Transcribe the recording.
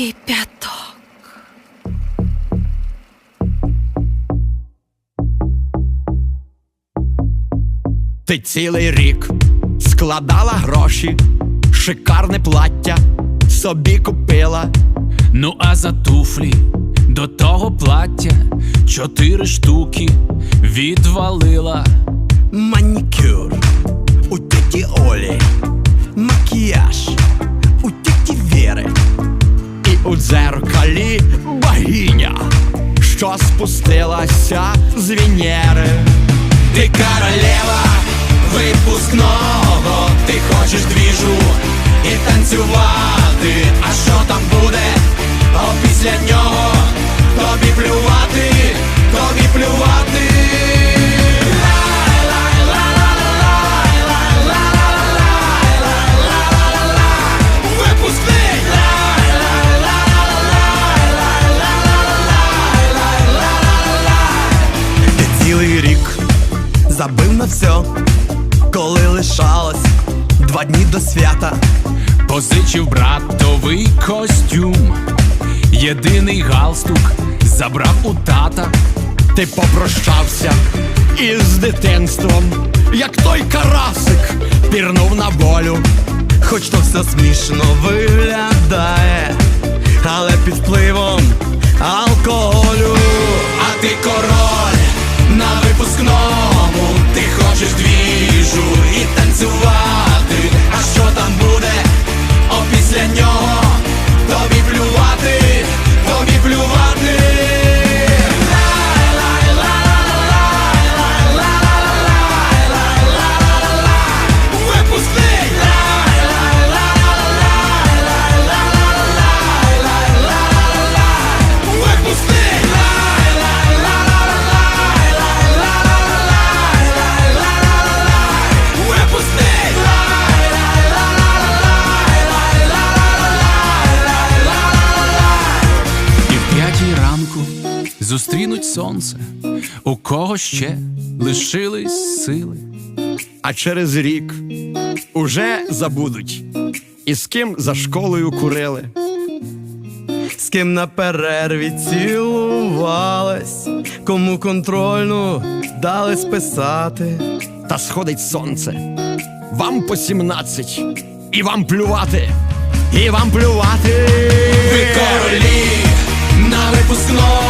Великий. Ти цілий рік складала гроші, шикарне плаття собі купила. Ну, а за туфлі до того плаття чотири штуки відвалила. Манікюр у тіті Олі, макіяж дзеркалі богиня, що спустилася з Венери. Ти королева випускного, ти хочеш двіжу і танцювати. А що там буде? Забив на все, коли лишалось два дні до свята. Позичив братовий костюм, єдиний галстук забрав у тата. Ти попрощався із дитинством, як той карасик пірнув на волю. Хоч то все смішно виглядає, але під впливом алкоголю. Ранку зустрінуть сонце, у кого ще лишились сили. А через рік уже забудуть, і з ким за школою курили. З ким на перерві цілувались, кому контрольну дали списати. Та сходить сонце, вам по сімнадцять, і вам плювати, і вам плювати. Ви королі на